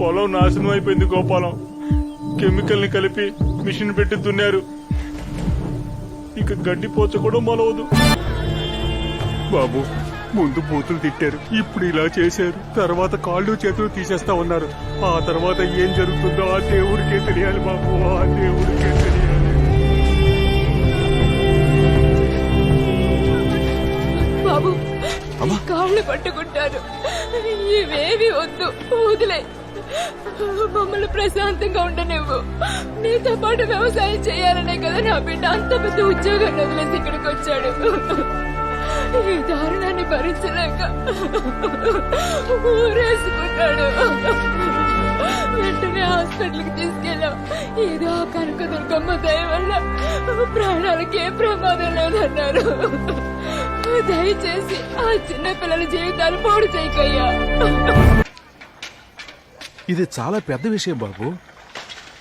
పొలం నాశనం అయిపోయింది గోపాలం. కెమికల్ని కలిపి మిషన్ పెట్టి దున్నారు. ఇక గడ్డి పోచ కూడా మొలవదు. బాబు ముందు బూతులు తిట్టారు ఇప్పుడు ఇలా చేశారు. తర్వాత కాళ్ళు చేతులు తీసేస్తా ఉన్నారు ఆ తర్వాత ఏం జరుగుతుందో ఆ దేవుడికే తెలియాలి బాబు ఆ దేవుడికే తెలియాలి. బాబు కాళ్ళు పట్టుకుంటాను ఇవేవి వద్దు వదిలే. మమ్మల్ని ప్రశాంతంగా ఉండనివ్వు. నీతో పాటు వ్యవసాయం చేయాలనే కదా నా బిడ్డ. అంత పెద్ద ఉద్యోగాన్ని వదిలేసి ఇక్కడికి వచ్చాడు. ఈ దారుణాన్ని భరించలేక ఊరేసుకున్నాడు. వెంటనే హాస్పిటల్కి తీసుకెళ్ళాం. ఏదో కనుక దుర్గమ్మ దయ వల్ల ప్రాణాలకి ఏ ప్రమాదం లేదన్నారు. దయచేసి ఆ చిన్న పిల్లల జీవితాలు పోడు చేయకయ్యా. ఇది చాలా పెద్ద విషయం బాబు.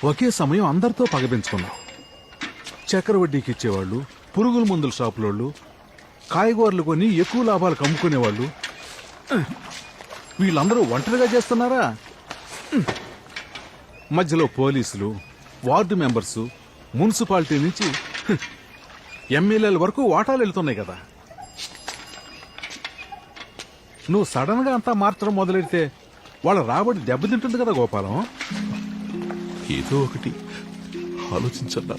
ఒకే సమయం అందరితో పగపించుకున్నాం చక్కెర వడ్డీకి ఇచ్చేవాళ్ళు పురుగుల మందుల షాపులోళ్ళు కాయగూరలు కొని ఎక్కువ లాభాలు కమ్ముకునేవాళ్ళు. వీళ్ళందరూ ఒంటరిగా చేస్తున్నారా? మధ్యలో పోలీసులు వార్డు మెంబర్సు మున్సిపాలిటీ నుంచి ఎమ్మెల్యేల వరకు వాటాలు వెళ్తున్నాయి కదా. నువ్వు సడన్గా అంతా మార్చడం మొదలెడితే వాళ్ళ రాబడి దెబ్బతింటుంది కదా గోపాలం. ఏదో ఒకటి ఆలోచించన్నా.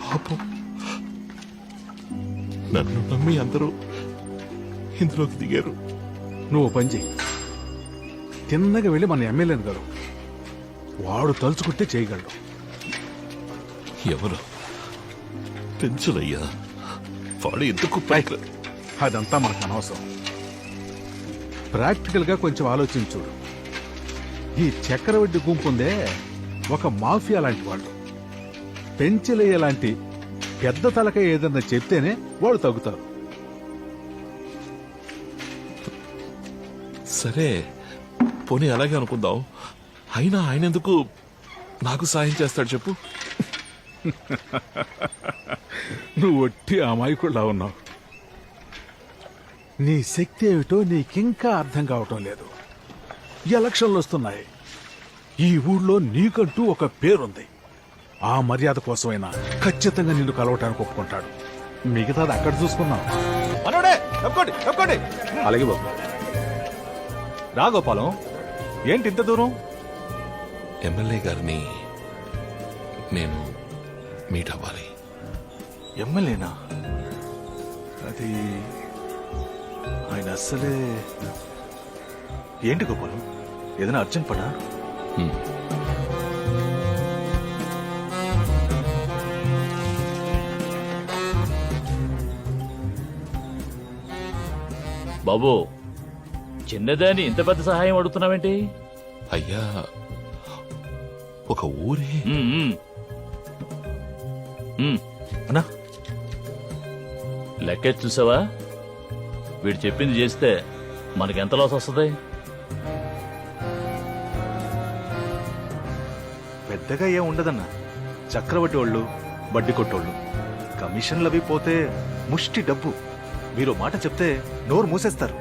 పాపం. నన్ను నమ్మి అందరూ ఇందులోకి దిగారు. నువ్వు పని చెయ్యి. తిన్నగా వెళ్ళి మన ఎమ్మెల్యేని గారు వాడు తలుచుకుంటే చేయగలడు. ఎవరు? పెంచులయ్యా. వాడు ఎందుకు పైకి అదంతా మనకు అనవసరం. ప్రాక్టికల్గా కొంచెం ఆలోచించుడు ఈ చక్రవడ్డీ గుంపు ఉందే ఒక మాఫియా లాంటి వాళ్ళు. పెంచలయ్య లాంటి పెద్ద తలక ఏదన్నా చెప్తేనే వాళ్ళు తగ్గుతారు. సరే పోనీ అలాగే అనుకుందాం. అయినా ఆయన ఎందుకు నాకు సాయం చేస్తాడు చెప్పు. నువ్వు ఒట్టి అమాయకుడిలా ఉన్నావు. నీ శక్తి ఏమిటో నీకింకా అర్థం కావటం లేదు. ఎలక్షన్లు వస్తున్నాయి. ఈ ఊళ్ళో నీకంటూ ఒక పేరుంది. ఆ మర్యాద కోసమైనా ఖచ్చితంగా నిన్ను కలవటానికి ఒప్పుకుంటాడు. మిగతాది అక్కడ చూసుకున్నాం అలాగే బాబు. రా గోపాలం ఏంటి ఇంత దూరం? ఎమ్మెల్యే గారిని నేను మీట్ అవ్వాలి. ఎమ్మెల్యేనా? అది ఆయన అస్సలే ఏంటి గోపాలం? ఏదైనా అర్జెంట్ పడా. బాబు చిన్నదాని ఇంత పెద్ద సహాయం అడుగుతున్నావేంటి? అయ్యా ఒక ఊరే. అన్నా. లెక్కేసి చూసావా? వీడు చెప్పింది చేస్తే మనకి ఎంత లాస్ వస్తుంది? పెద్దగా ఏం ఉండదన్నా. చక్రవడ్డీ వాళ్ళు బడ్డీ కొట్టోళ్ళు. కమిషన్లు అవి పోతే ముష్టి డబ్బు. మీరు మాట చెప్తే నోరు మూసేస్తారు.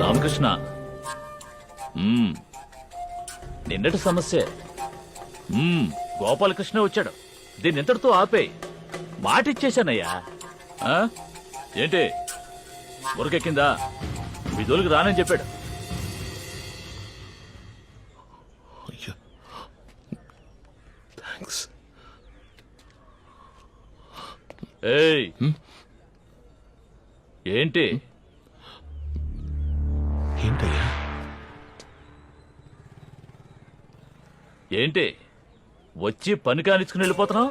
రామకృష్ణ. నిన్నటి సమస్య? గోపాలకృష్ణ వచ్చాడు. దీన్ని ఇంతటితో ఆపే మాట ఇచ్చేశానయ్యా ఆ? ఏంటి? మురకెక్కిందా? మీ రానని చెప్పాడు. ఏయ్! ఏంటి? ఏంటి? వచ్చి పని కానిచ్చుకుని వెళ్ళిపోతున్నావు?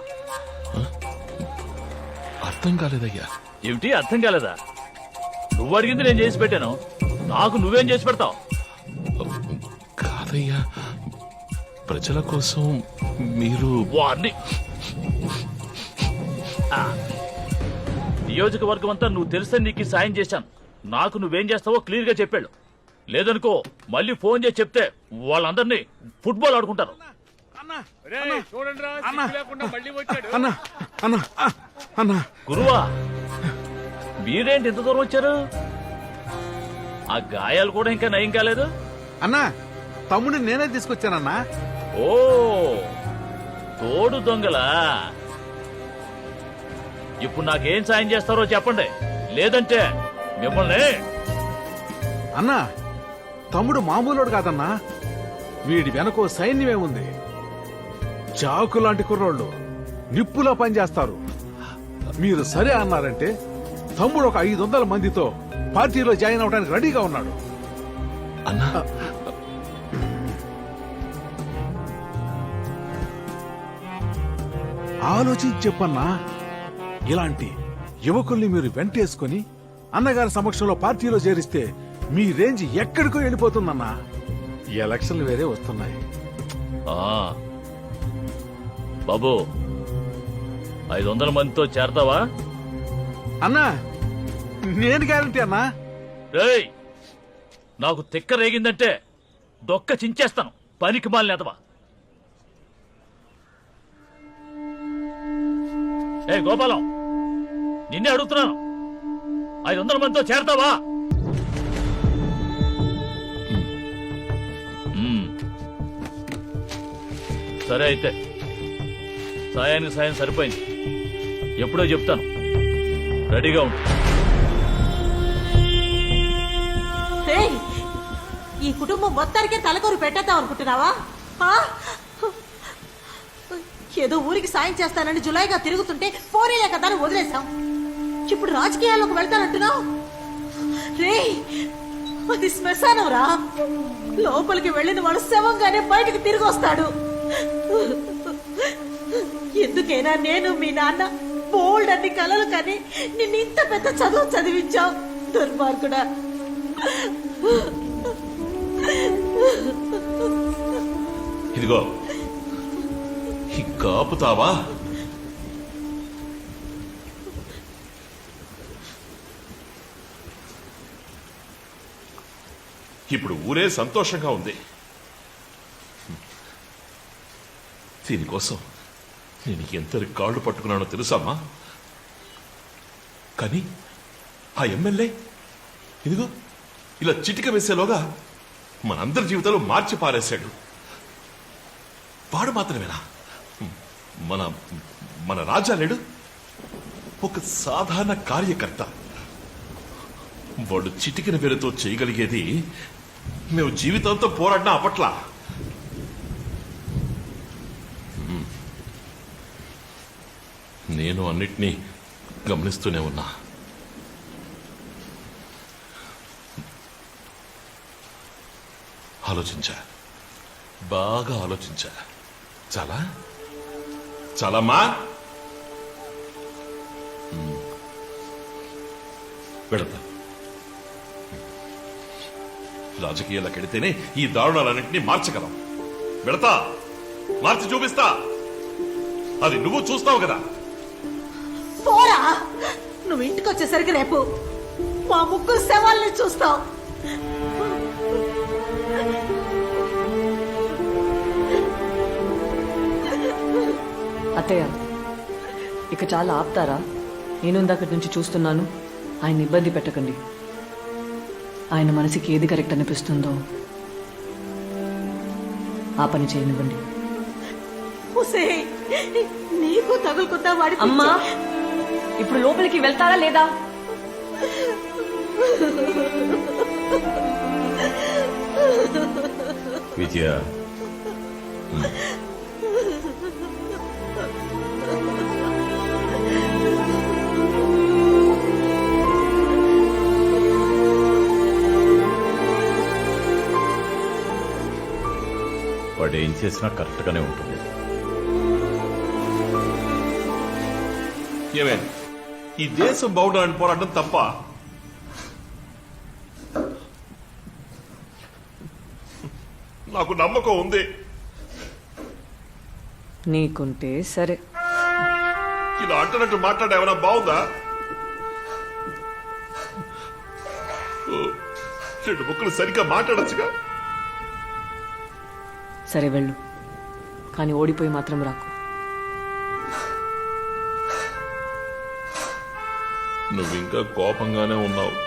అర్థం కాలేదయ్యా. ఏమిటి? అర్థం కాలేదా? నువ్వు అడిగింది నేను చేసి పెట్టాను. నాకు నువ్వేం చేసి పెడతావు? కాదయ్యా. ప్రజల కోసం మీరు వారిని. నియోజకవర్గం అంతా నువ్వు తెలిస్తే నీకు సాయం చేశాను. నాకు నువ్వేం చేస్తావో క్లియర్గా చెప్పాడు లేదనుకో మళ్ళీ ఫోన్ చేసి చెప్తే వాళ్ళందరినీ ఫుట్బాల్ ఆడుకుంటారు. గురువా మీరేంటి ఇంత దూరం వచ్చారు? ఆ గాయాలు కూడా ఇంకా నయం కాలేదు? అన్న తమ్ముడిని నేనే తీసుకొచ్చానన్నా. ఓ తోడు దొంగలా? ఇప్పుడు నాకేం సాయం చేస్తారో చెప్పండి. లేదంటే మిమ్మల్ని అన్నా తమ్ముడు మామూలుడు కాదన్నా. వీడి వెనకో సైన్యమే ఉంది. చాకు లాంటి కుర్రోళ్ళు నిప్పులా పనిచేస్తారు. మీరు సరే అన్నారంటే తమ్ముడు ఒక ఐదు వందల మందితో పార్టీలో జాయిన్ అవడానికి రెడీగా ఉన్నాడు. అన్నా. ఆలోచించి చెప్పన్నా ఇలాంటి యువకుల్ని మీరు వెంటేసుకొని అన్నగారి సమక్షంలో పార్టీలో చేరిస్తే మీ రేంజ్ ఎక్కడికో వెళ్ళిపోతుందన్నా. ఎలక్షన్లు వేరే వస్తున్నాయి. ఆ. బాబు ఐదు వందల మందితో చేరతావా? అన్నా నేను గ్యారంటీ అన్నా? రేయ్ నాకు తిక్క రేగిందంటే డొక్క చించేస్తాను. పనికి మాలినేతవా ఏ గోపాలం నిన్నే అడుగుతున్నాను. ఐదు వందల మందితో చేరతావా? సరే అయితే. సాయానికి సాయం సరిపోయింది. ఎప్పుడో చెప్తాను. రెడీగా ఉండు. ఈ కుటుంబం మొత్తానికే తలకొరు పెట్టేద్దాం అనుకుంటున్నావా? ఆ? ఏదో ఊరికి సాయం చేస్తానని జులైగా తిరుగుతుంటే పోనీలే కదా అని వదిలేశాం. ఇప్పుడు రాజకీయాల్లోకి వెళ్తానంటున్నావు? రే అది శ్మశానం రా లోపలికి వెళ్ళిన వాడు శవంగానే బయటకు తిరిగి వస్తాడు ఎందుకైనా నేను మీ నాన్న బోల్డ్ అన్ని కలలు కానీ నిన్ను ఇంత పెద్ద చదువు చదివించావు. దుర్మార్గుడా. ఇదిగో ఇంకా ఆపుతావా ఇప్పుడు ఊరే సంతోషంగా ఉంది. దీనికోసం నేను ఎంత కాళ్ళు పట్టుకున్నానో తెలుసామా కానీ ఆ ఎమ్మెల్యే ఇదిగో ఇలా చిటిక వేసేలోగా మనందరి జీవితాలు మార్చి పారేశాడు. వాడు మాత్రమేనా? మన మన రాజా లేడు? ఒక సాధారణ కార్యకర్త. వాడు చిటికిన పేరుతో చేయగలిగేది మేము జీవితంతో పోరాడినా అప్పట్లా. నేను అన్నిటినీ గమనిస్తూనే ఉన్నా. ఆలోచించా. బాగా ఆలోచించా. చాలా? చాలామా వెళతా రాజకీయాలకు వెడితేనే ఈ దారుణాలన్నింటినీ మార్చగలం. వెళతా! మార్చి చూపిస్తా! అది నువ్వు చూస్తావు కదా! పోరా. నువ్వు ఇంటికి వచ్చేసరికి రేపు మా ముగ్గురు శవాల్ని చూస్తావు. అత్తయ్య ఇక చాలా ఆపుతారా? నేను ఇందాకటి నుంచి చూస్తున్నాను. ఆయన ఇబ్బంది పెట్టకండి. ఆయన మనసుకి ఏది కరెక్ట్ అనిపిస్తుందో ఆ పని చేయనివ్వండి. నీకు తగులుకుందా వాడి. అమ్మా! ఇప్పుడు లోపలికి వెళ్తారా లేదా? విజయ వాడు ఏం చేసినా కరెక్ట్గానే ఉంటుంది. ఏమే? ఈ దేశం బాగుండాలని పోరాటం తప్ప నాకు నమ్మకం ఉంది. నీకుంటే సరే. ఇలా అంటున్నట్టు మాట్లాడే ఏమైనా బాగుందా? రెండు ముక్కలు సరిగ్గా మాట్లాడచ్చుగా? సరే వెళ్ళు. కానీ ఓడిపోయి మాత్రం రాకు. నువ్వు ఇంకా కోపంగానే ఉన్నావు.